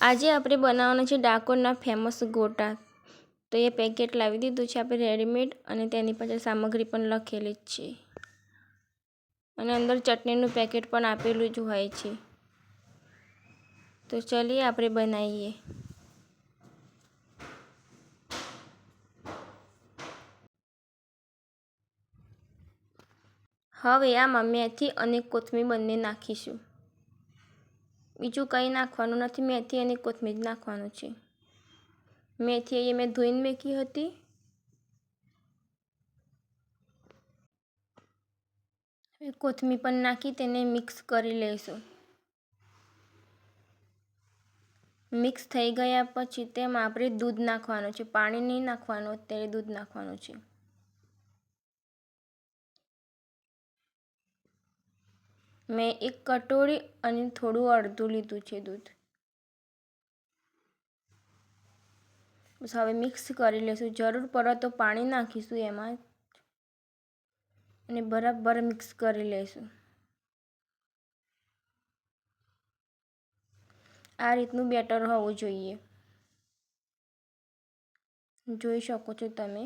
આજે આપણે બનાવવાના છે ડાકોરના ફેમસ ગોટા. તો એ પેકેટ લાવી દીધું છે આપણે રેડીમેડ અને તેની પાછળ સામગ્રી પણ લખેલી જ છે. અને અંદર ચટણીનું પેકેટ પણ આપેલું જ હોય છે. તો ચલીએ, આપણે બનાવીએ. હવે આમાં મેથી અને કોથમીર બંને નાખીશું. બીજું કંઈ નાખવાનું નથી. મેથી અને કોથમીર નાખવાનું છે. મેથી એ મેં ધોઈને મેકી હતી. કોથમીર પણ નાખી તેને મિક્સ કરી લઈશું. મિક્સ થઈ ગયા પછી તેમાં આપણે દૂધ નાખવાનું છે. પાણી નહીં નાખવાનું, અત્યારે દૂધ નાખવાનું છે. મેં એક કટોરી અને થોડું અડધું લીધું છે દૂધ. બસ હવે મિક્સ કરી લઈશું જરૂર પડે તો પાણી નાખીશું એમાં અને બરાબર મિક્સ કરી લઈશું આ રીતનું બેટર હોવું જોઈએ. જોઈ શકો છો તમે.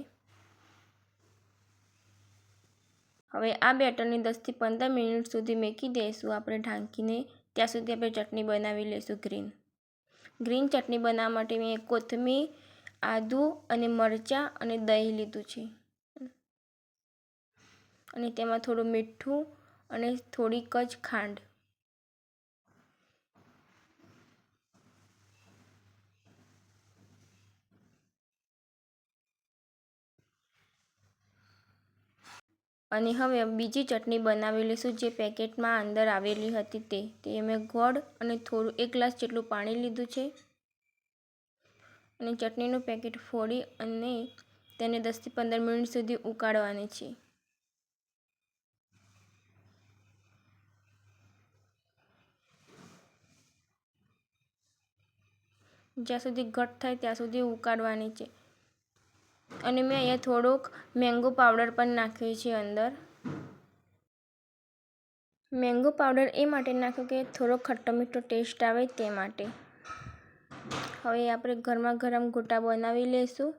હવે આ બેટરને દસથી પંદર મિનિટ સુધી મૂકી દઈશું આપણે ઢાંકીને. ત્યાં સુધી આપણે ચટણી બનાવી લઈશું ગ્રીન. ગ્રીન ચટણી બનાવવા માટે મેં કોથમીર, આદું અને મરચાં અને દહીં લીધું છે. અને તેમાં થોડું મીઠું અને થોડીક જ ખાંડ. અને હવે બીજી ચટણી બનાવી લઈશું જે પેકેટમાં અંદર આવેલી હતી તે. તે મેં ગોળ અને થોડું, એક ગ્લાસ જેટલું પાણી લીધું છે. અને ચટણીનું પેકેટ ફોડી અને તેને દસથી પંદર મિનિટ સુધી ઉકાળવાની છે. જ્યાં સુધી ઘટ થાય ત્યાં સુધી ઉકાળવાની છે. અને મેં અહીંયા થોડોક મેંગો પાવડર પણ નાખ્યો છે અંદર. મેંગો પાવડર એ માટે નાખ્યો કે થોડો ખટ્ટો મીઠો ટેસ્ટ આવે તે માટે. હવે આપણે ગરમા ગરમ ગોટા બનાવી લઈશું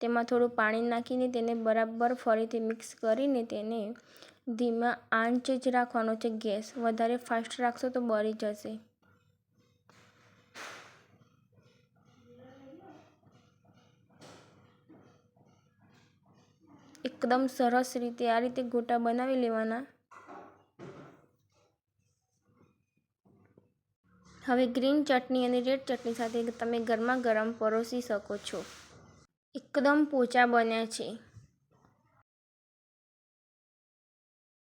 તેમાં થોડું પાણી નાખીને તેને બરાબર ફરીથી મિક્સ કરીને તેને ધીમા આંચ જ રાખવાનો છે ગેસ. વધારે ફાસ્ટ રાખશો તો બળી જશે. એકદમ સરસ રીતે આ રીતે ગોટા બનાવી લેવાના. હવે ગ્રીન ચટણી અને રેડ ચટણી સાથે તમે ગરમા ગરમ પરોસી શકો છો. એકદમ પોચા બન્યા છે.